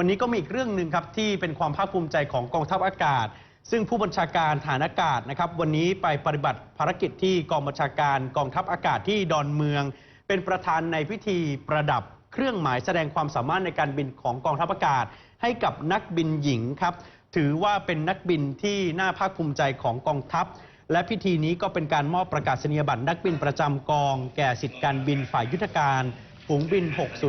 วันนี้ก็มีอีกเรื่องหนึ่งครับที่เป็นความภาคภูมิใจของกองทัพอากาศ ซึ่งผู้บัญชาการฐานอากาศนะครับ วันนี้ไปปฏิบัติภารกิจที่กองบัญชาการกองทัพอากาศที่ดอนเมือง เป็นประธานในพิธีประดับเครื่องหมายแสดงความสามารถในการบินของกองทัพอากาศ ให้กับนักบินหญิงครับ ถือว่าเป็นนักบินที่น่าภาคภูมิใจของกองทัพ และพิธีนี้ก็เป็นการมอบประกาศนียบัตรนักบินประจำกอง แก่สิทธิการบินฝ่ายยุทธการฝูงบิน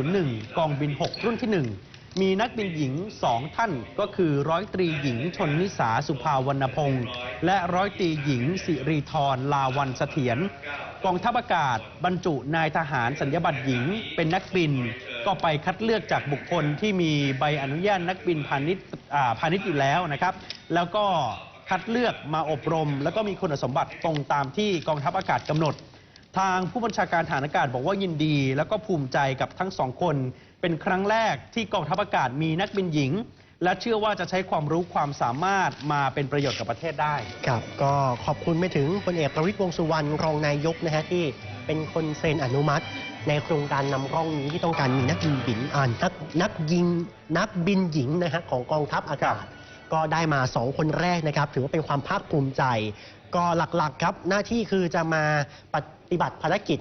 601 กองบิน 6 รุ่นที่ 1 มีนักบินหญิง 2 ท่านก็คือร้อยตรีหญิงชนนิสาสุภาวรรณพงศ์และร้อยตรีหญิงสิริธรลาวันเสถียรกองทัพอากาศ บรรจุนายทหารสัญญาบัตรหญิง เป็นนักบิน ก็ไปคัดเลือกจากบุคคลที่มีใบอนุญาตนักบินพาณิชย์พาณิชย์อยู่แล้วนะครับ แล้วก็คัดเลือกมาอบรม แล้วก็มีคุณสมบัติตรงตามที่กองทัพอากาศกำหนด ทางผู้บัญชาการฐานอากาศบอกว่ายินดี แล้วก็ภูมิใจกับทั้งสองคน เป็นครั้งแรกที่กองทัพอากาศมีนักบินหญิง และเชื่อว่าจะใช้ความรู้ความสามารถมาเป็นประโยชน์กับประเทศได้ ครับก็ขอบคุณไปถึงพลเอกประวิตรวงษ์สุวรรณรองนายกนะฮะที่เป็นคนเซ็นอนุมัติ ในโครงการนำร่องนี้ที่ต้องการมีนักบินหญิงอ่านักนักยิงนักบินหญิงนะฮะของกองทัพอากาศ ก็ได้มา 2 คนแรกนะครับ ถือว่าเป็นความภาคภูมิใจ ก็หลักๆครับ หน้าที่คือจะมาปฏิบัติภารกิจ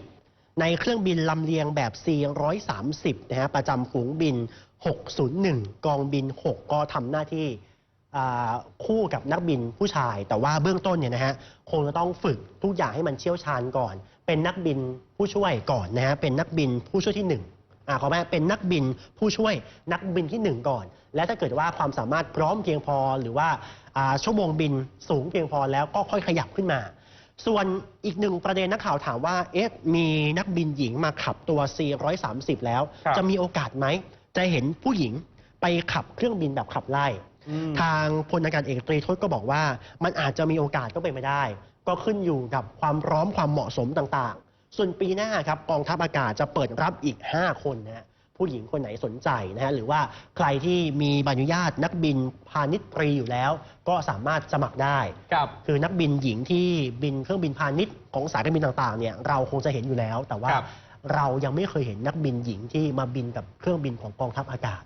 ในเครื่องบินลำเลียงแบบ C130 นะฮะประจำฝูงบิน 601 กองบิน 6 ก็ทำหน้าที่คู่กับนักบินผู้ชาย แต่ว่าเบื้องต้นเนี่ยนะฮะคงจะต้องฝึกทุกอย่างให้มันเชี่ยวชาญก่อน เป็นนักบินผู้ช่วยก่อนนะฮะเป็นนักบินผู้ช่วยที่หนึ่ง อ่าขอแม่เป็นนักบินผู้ช่วยนักบินที่หนึ่งก่อน และถ้าเกิดว่าความสามารถพร้อมเพียงพอหรือว่าอ่าชั่วโมงบินสูงเพียงพอแล้วก็ค่อยขยับขึ้นมา ส่วนอีกหนึ่งประเด็นนักข่าวถามว่าเอ๊ะมีนักบินหญิงมาขับตัว C130 แล้ว ครับ จะมีโอกาสไหม จะเห็นผู้หญิงไปขับเครื่องบินแบบขับไล่ อืม ทางพลอากาศเอกตรีทศก็บอกว่า มันอาจจะมีโอกาสก็เป็นไปได้ ก็ขึ้นอยู่กับความพร้อมความเหมาะสมต่างๆ ส่วนปีหน้าครับกองทัพอากาศจะเปิดรับอีก 5 คนนะฮะผู้หญิงคนไหนสนใจนะฮะหรือว่าใครที่มีใบอนุญาตนักบินพาณิชย์ตรีอยู่แล้ว ก็สามารถสมัครได้ ครับ คือนักบินหญิงที่บินเครื่องบินพาณิชย์ของสายการบินต่างๆเนี่ยเราคงจะเห็นอยู่แล้ว แต่ว่าครับ เรายังไม่เคยเห็นนักบินหญิงที่มาบินกับเครื่องบินของกองทัพอากาศ